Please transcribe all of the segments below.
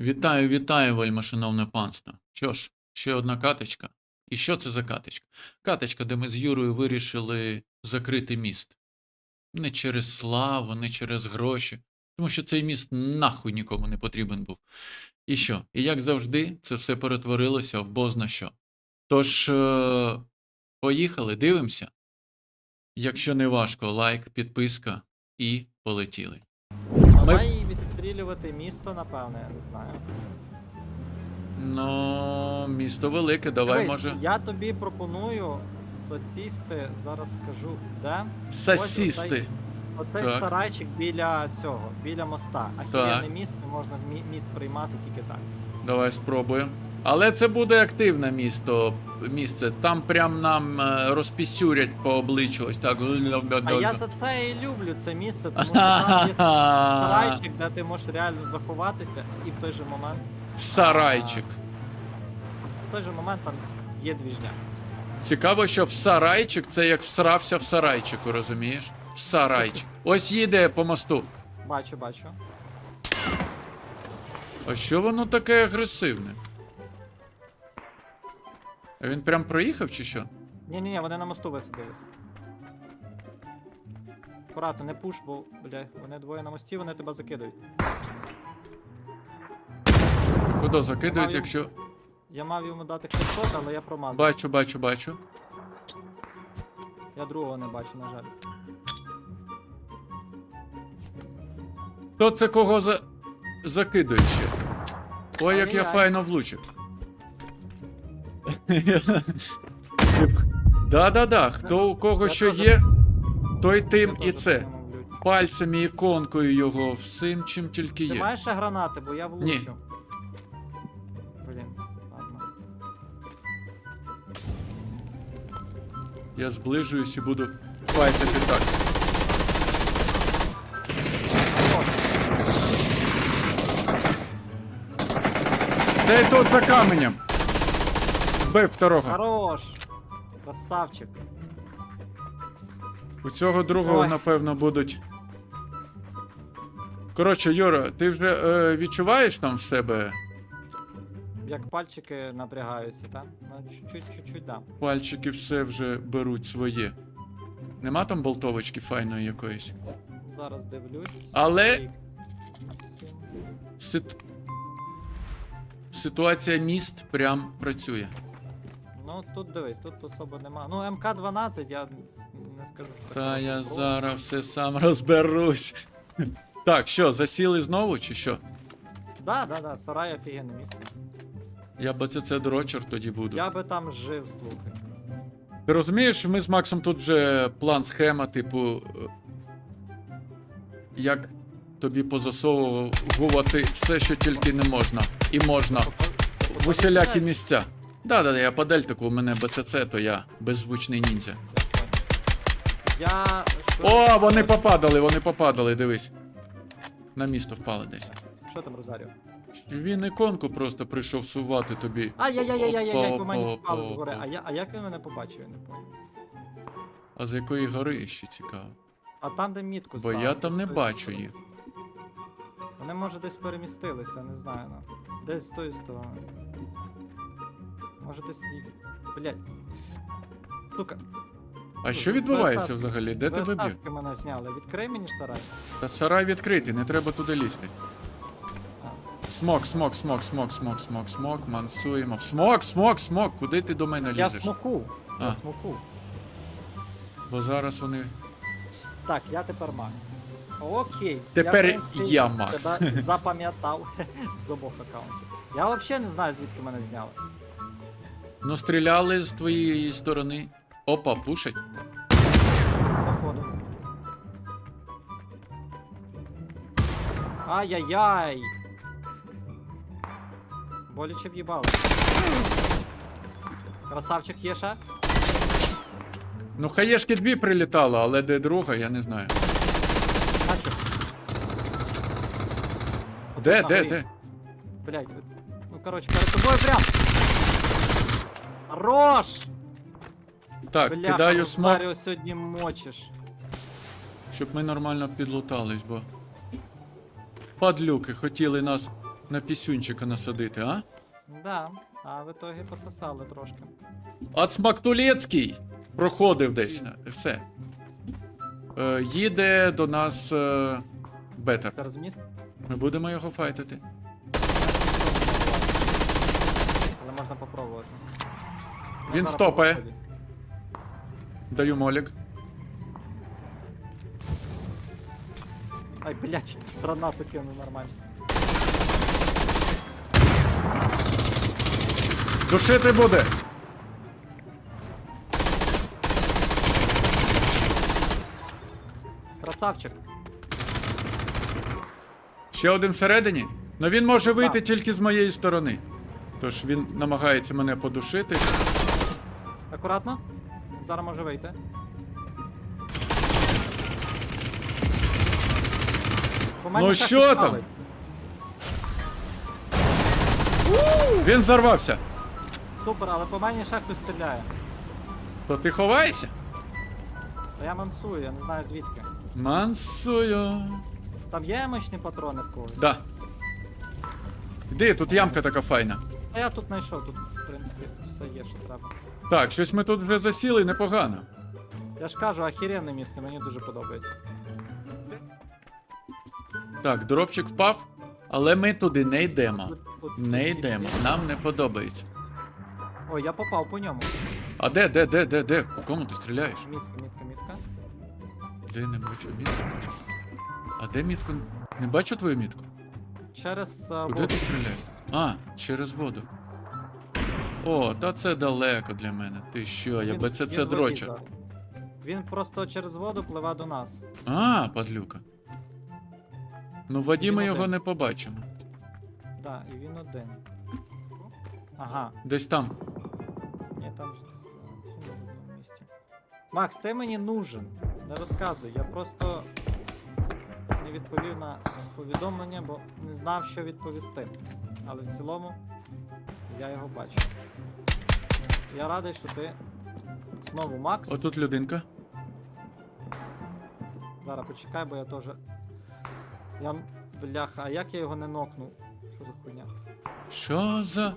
Вітаю, вітаю, вельмишановне панство. Що ж, ще одна каточка. І що це за каточка? Каточка, де ми з Юрою вирішили закрити міст. Не через славу, не через гроші, тому що цей міст нахуй нікому не потрібен був. І що? І як завжди, це все перетворилося в бозна що. Тож, е- поїхали, дивимося. Якщо не важко, лайк, підписка і полетіли. Давай відстрілювати місто, напевно, я не знаю. Ну, місто велике, давай, Дивись, може. Я тобі пропоную сосісти, зараз скажу, де. Сосісти. Оцей Так. сарайчик біля цього, біля моста. Ахіренне місце, можна міст приймати тільки так. Давай спробуємо. Але це буде активне місто, місце. Там прям нам е, розпісюрять по обличчю. Ось так. А я за це і люблю це місце, тому що там є сарайчик, де ти можеш реально заховатися, і в той же момент, В сарайчик. в той же момент там є двіжня. Цікаво, що в сарайчик це як всрався в сарайчику, розумієш? В сарайчик. Ось їде по мосту. Бачу, бачу. А що воно таке агресивне? А він прям проїхав чи що? Ні-ні-ні, вони на мосту висадились. Акуратно, не пуш, бо, бля, вони двоє на мості, вони тебе закидують. Куди закидують, Мав якщо. Я мав йому дати хедшот, але я промазав. Бачу, бачу, бачу. Я другого не бачу, на жаль. Хто це кого за... закидує ще? Ой, як я Ай-яй. файно влучив. Да-да-да, хто у кого що є, той тим і це. Пальцями, іконкою його, всім, чим тільки Ти є. маєш ще гранати, бо я влучу. Блін, ладно. Я зближуюсь і буду файтити так. Цей тут за каменем. Вбив второго. Хорош! Красавчик. У цього другого, Ой. напевно, будуть. Коротше, Юра, ти вже е, відчуваєш там в себе Як пальчики напрягаються, так? Ну, чуть-чуть, чуть-чуть, да. пальчики все вже беруть своє. Нема там болтовочки файної якоїсь. Зараз дивлюсь. Але-. Сит... Ситуація міст прям працює. Ну тут дивись, тут особо нема. Ну МК-12 я не скажу. що Та я зараз все сам розберусь. Так, що, засіли знову чи що? Да, да, да, сарай офігенне місце. Я БЦЦ дрочер тоді буду. Я би там жив, слухай. Ти розумієш, ми з Максом тут вже план схема, типу. е, Як тобі позасовувати все, що тільки не можна. І можна. В усілякі місця. Да-да, да, я по дельтику, у мене БЦЦ, то я беззвучний ніндзя. Я. що- О, вони попадали, вони попадали, дивись. На місто впали десь. Що там, Розаріо? Він іконку просто прийшов сувати тобі. Ай-яй-яй-яй-яй, по мені впав опа, А, я, а як він мене побачив, я не понял. А з якої гори ще цікаво? А там, де мітку Бо я там не бачу їх. Вони, може, десь перемістилися, не знаю. Ну. Десь з тої сторони. Може десь. і- Блядь. Сука. А що відбувається взагалі? Де тебе б'ють? Мене зняли. Відкрий мені сарай. Та сарай відкритий, не треба туди лізти. Смок, смок, смок, смок, смок, смок, смок, мансуємо. Смок, смок, смок, куди ти до мене Я лізеш? смоку. А. Я смоку. Бо зараз вони. Так, я тепер Макс. Окей. Тепер я, в принципі, я Макс. Тебе запам'ятав з обох аккаунтів. Я взагалі не знаю, звідки мене зняли. Ну, стріляли з твоєї сторони. Опа, пушать. Походу. Ай-яй-яй! Боляче в'їбало. Красавчик є ще? Ну, хаєшки дві прилітало, але де друга, я не знаю. Бачу. Де, на де, горі. де? Блядь, ви- ну коротше, перед тобою прям. Хорош! Так, Бляха, кидаю смок, Розаріо сьогодні мочиш. щоб ми нормально підлутались, бо. Падлюки хотіли нас на пісюнчика насадити, а? Да, а в ітогі пососали трошки. От Смактулецький проходив десь. Все. Е, їде до нас е, Бетер. Через міст. Ми будемо його файтити. Але можна попробувати. Ну, Він стопає. Даю молік. Ай, блядь, гранату кину нормально. Душити буде! Красавчик. Ще один всередині. Ну він може вийти Так. тільки з моєї сторони. Тож він намагається мене подушити. Акуратно. Зараз може вийти. По мене Ну ще що хтось там? палить. Він зарвався. Супер, але по мені ще хтось стріляє. То ти ховайся. Та я мансую, я не знаю звідки. Мансую. Там є емочні патрони в когось? Да. Іди, тут ямка така файна. А я тут знайшов, тут, в принципі, все є, що треба. Так, щось ми тут вже засіли непогано. Я ж кажу, охеренне місце, мені дуже подобається. Так, дропчик впав, але ми туди не йдемо. Не йдемо, нам не подобається. Ой, я попав по ньому. А де, де, де, де, де? По кому ти стріляєш? Мітка, мітка, мітка. Де не бачу мітку? А де мітку? Не бачу твою мітку. Через а, Куди воду. ти стріляєш? А, через воду. О, та це далеко для мене. Ти що, я Він- би це він це дроча. вилізав. Він просто через воду пливе до нас. А, падлюка. Ну, в воді Він ми один. його не побачимо. Да, і він один. Ага, Десь там. ні, там же десь, в другому місці. Макс, ти мені нужен. Не розказуй, я просто не відповів на повідомлення, бо не знав, що відповісти. Але в цілому я його бачу. Я радий, що ти знову Макс. Отут людинка. Зараз почекай, бо я теж. Я. Бляха, а як я його не нокнув? Що за хуйня? Що за.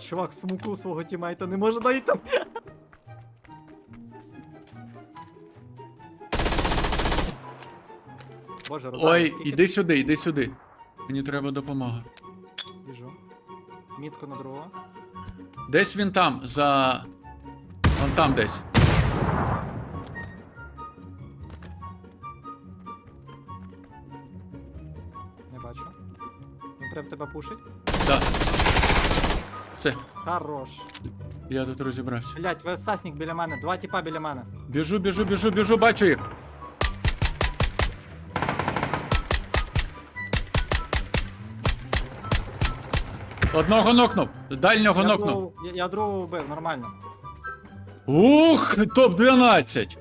Чувак, смуку свого тімейта не може знайти. Боже, Розалія, Ой, скільки іди сюди, іди сюди. Мені треба допомога. біжу. Мітку на другого. Десь він там, за. Вон там десь. Не бачу. Він прям тебе пушить. Да. Це. Хорош. Я тут розібрався. Блять, ви сасник біля мене, два тіпа біля мене. Біжу, біжу, біжу, біжу, бачу їх. Одного нокнув, дальнього Я нокнув. другого, я, я другого вбив, нормально. Ух, топ-12.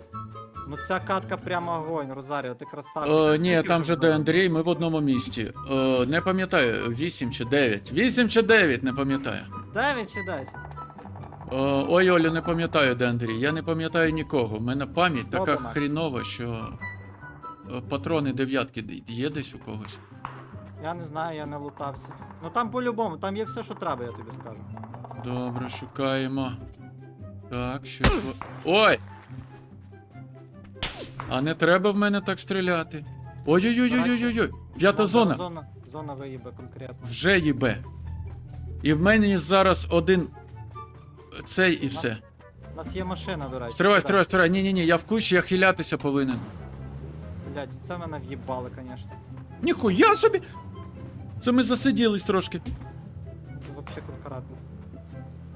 Ну ця катка прямо огонь, Розаріо, ти красавчик. Е, ні, Скільки там вже же де? Андрій, ми в одному місті. Е, не пам'ятаю, 8 чи 9. 8 чи 9, не пам'ятаю. Дев'ять чи десять? Е, ой, Олю, не пам'ятаю, де Андрій. Я не пам'ятаю нікого. У мене пам'ять така Добре, Макс. хрінова, що е, патрони дев'ятки є десь у когось. Я не знаю, я не лутався. Ну там по-любому, там є все, що треба, я тобі скажу. Добре, шукаємо. Так, щось. во- Ой! А не треба в мене так стріляти. Ой-ой-ой-ой-ой-ой! П'ята зона. Зона, зона виїбе конкретно. Вже їбе. І в мене є зараз один. Цей і все. У нас є машина, до речі. Стривай, стривай, стривай. Ні-ні-ні, я в кучі, я хилятися повинен. Блядь, це мене в'їбали, звісно. Ніхуя собі! Це ми засиділись трошки. Вообще конкретно.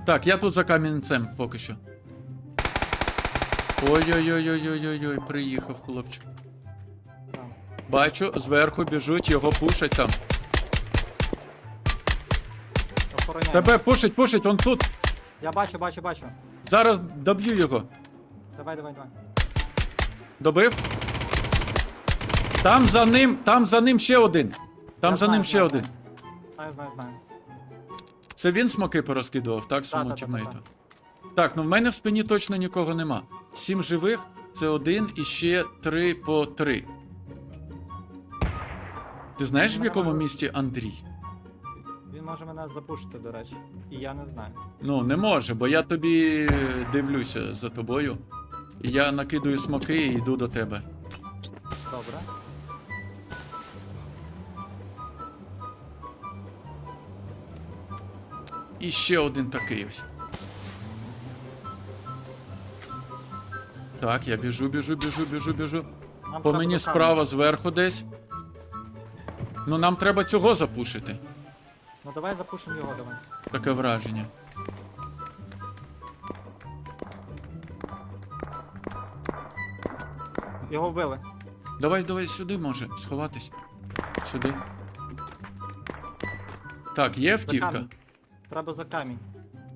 Так, я тут за камінцем поки що. Ой-ой-ой-ой-ой-ой, приїхав хлопчик. Там. Бачу, зверху біжуть, його пушать там. Охороняй. Тебе пушить, пушить, он тут. Я бачу, бачу, бачу. Зараз доб'ю його. Давай, давай, давай. Добив? Там за ним, там за ним ще один. Там Я за знаю, ним ще знаю, один. Знаю, знаю, знаю. Це він смоки порозкидував, так, Да-да-да-да-да. тімейту? Так, ну в мене в спині точно нікого нема. Сім живих це один і ще три по три. Ти знаєш, в якому місті Андрій? Він може мене запушити, до речі. І я не знаю. Ну, не може, бо я тобі дивлюся за тобою. І я накидую смоки і йду до тебе. Добре. І ще один такий ось. Так, я біжу, біжу, біжу, біжу, біжу. Нам По треба мені до камня. справа зверху десь. Ну нам треба цього запушити. Ну давай запушимо його, давай. Таке враження. Його вбили. Давай, давай сюди може сховатись. Сюди. Так, є За втівка. камінь. Треба за камінь.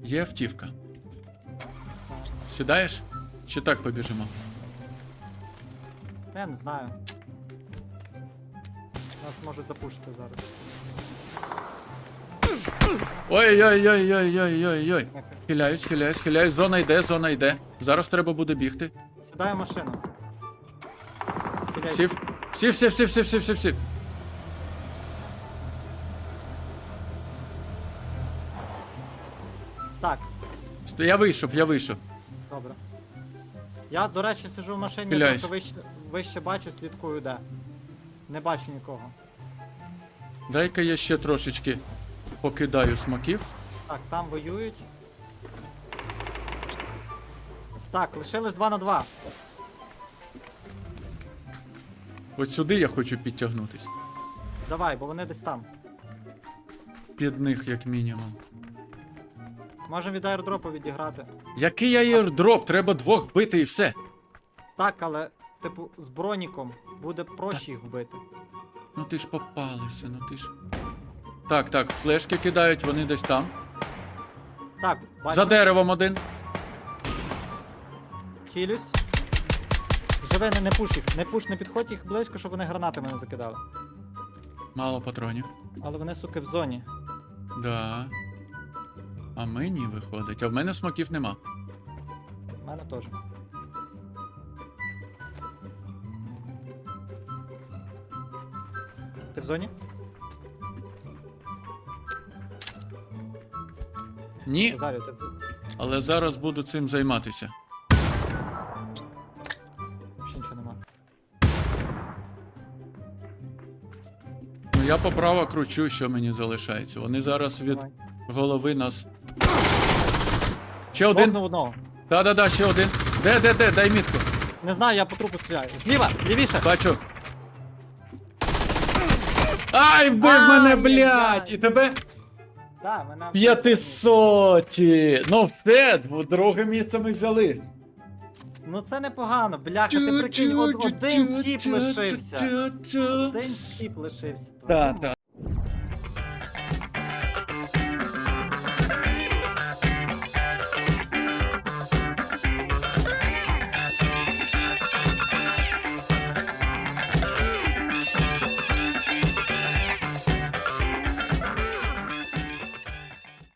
Є втівка. Не знаю. Сідаєш? Чи так побіжимо? Я не знаю. Нас можуть запушити зараз. Ой-ой-ой-ой-ой-ой-ой. Хиляюсь, хиляюсь, хиляюсь. Зона йде, зона йде. Зараз треба буде бігти. Сідаю машину. Хиляйся. Сів. Сів, сів, сів, сів, сів, сів, сів. Ст- Я вийшов, я вийшов. добре. Я, до речі, сижу в машині, Хиляюсь. трохи вище, вище бачу, слідкую де. Не бачу нікого. Дай-ка я ще трошечки покидаю смаків. Так, там воюють. Так, лишилось 2 на 2. От сюди я хочу підтягнутись. Давай, бо вони десь там. Під них, як мінімум. Можемо від аеродропу відіграти. Який аєрдроп? Треба двох вбити і все. Так, але, типу, з броніком буде проще їх вбити. Ну ти ж попалися, ну ти ж. Так, так, флешки кидають, вони десь там. Так, бачу, За деревом один. хилюсь. Живе, не, не пуш їх, не пуш, не підходь їх близько, щоб вони гранатами не закидали. Мало патронів. Але вони, суки, в зоні. Да. А мені виходить. А в мене смаків нема. У мене теж. Ти в зоні? Ні, Розарію, ти але зараз буду цим займатися. Взагалі нічого нема. Ну я поправо кручу, що мені залишається. Вони зараз від Давай. голови нас. Ще один. Один одного. Да-да-да, ще один. Де, де, де, дай мітку. Не знаю, я по трупу стріляю. Зліва, лівіше. Бачу. Ай, вбив мене, блядь! І тебе Да, мене вже- п'ятисоті. Ну все, дв- друге місце ми взяли. Ну це непогано, бляха, ти прикинь, од- один тіп лишився. Один тіп лишився. Так, так.